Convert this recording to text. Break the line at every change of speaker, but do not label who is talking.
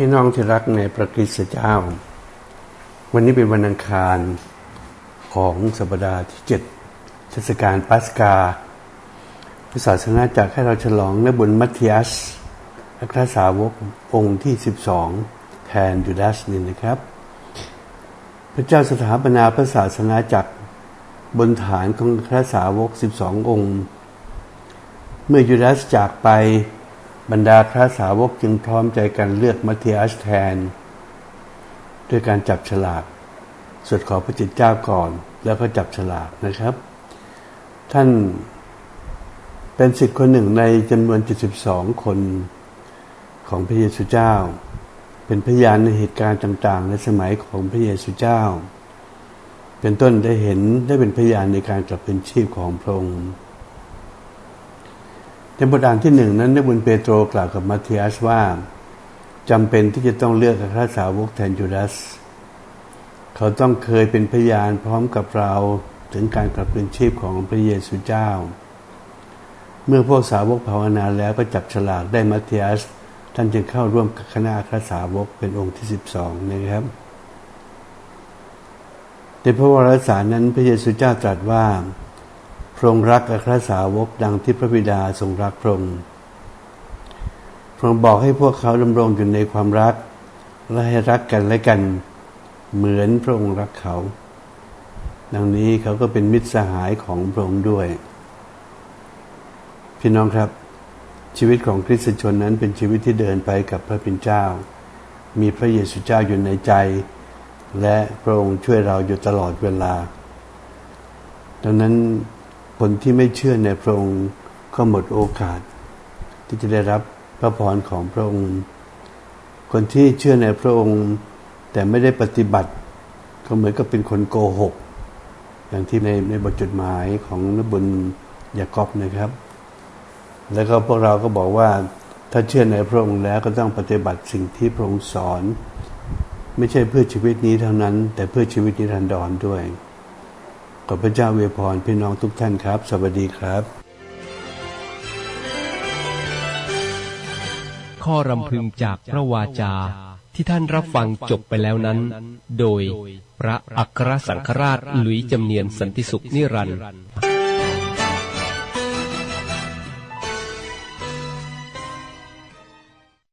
พี่น้องที่รักในพระคริสต์เจ้า วันนี้เป็นวันอังคารของสัปดาห์ที่เจ็ดเทศกาลปัสกาพระศาสนาจักให้เราฉลองในบุญมัทธิอัสอัครสาวกองค์ที่12แทนยูดาสนี่นะครับ พระเจ้าสถาปนาพระศาสนาจักรบนฐานของพระสาวก12องค์ เมื่อยูดาสจากไป บรรดาพระสาวกจึงพร้อมใจกันเลือกมัทธิอัสแทน ด้วยการจับฉลากสวดขอพระจิตเจ้าก่อน แล้วก็จับฉลากนะครับ ท่านเป็นสิทธิ์คนหนึ่งในจำนวน 72 คนของพระเยซูเจ้า เป็นพยานในเหตุการณ์ต่าง ๆ ในสมัยของพระเยซูเจ้า เป็นต้นได้เห็นได้เป็นพยานในการกลับเป็นชีพของพระองค์ ในบทอ่านที่หนึ่งนั้นในบุญเปโตรกล่าวกับมาเทียสว่าจำเป็นที่จะต้องเลือกพระสาวกแทนยูดาสเขาต้องเคยเป็นพยานพร้อมกับเราถึงการกลับเป็นชีพของพระเยซูเจ้า เมื่อพวกสาวกภาวนาแล้วก็จับฉลากได้มาเทียสท่านจึงเข้าร่วมกับคณะพระสาวกเป็นองค์ที่สิบสองนะครับ ในพระวรสารนั้นพระเยซูเจ้าตรัสว่า พระองค์รักอัครสาวกดังที่พระบิดาทรงรักพระองค์พระองค์บอกให้พวกเขาดำรงอยู่ในความรัก และให้รักกันและกัน เหมือนพระองค์รักเขา ดังนี้เขาก็เป็นมิตรสหายของพระองค์ด้วย พี่น้องครับ ชีวิตของคริสตชนนั้นเป็นชีวิตที่เดินไปกับพระเป็นเจ้า มีพระเยซูเจ้าอยู่ในใจ และพระองค์ช่วยเราอยู่ตลอดเวลา ดังนั้น คนที่ไม่เชื่อในพระองค์ก็หมดโอกาส ที่จะได้รับพระพรของพระองค์ คนที่เชื่อในพระองค์ แต่ไม่ได้ปฏิบัติ ก็เหมือนกับเป็นคนโกหก อย่างที่ในในบทจดหมายของนบุญยากอบนะครับ แล้วก็พวกเราก็บอกว่าถ้าเชื่อในพระองค์แล้วก็ต้องปฏิบัติสิ่งที่พระองค์สอน ไม่ใช่เพื่อชีวิตนี้เท่านั้น แต่เพื่อชีวิตนิรันดรด้วย ขอพระเจ้าเวพรพี่น้องทุกท่านครับ สวัสดีครับ
ข้อรำพึงจากพระวาจาที่ท่านรับฟังจบไปแล้วนั้น โดยพระอัครสังฆราชหลุยจำเนียนสันติสุขนิรันดร์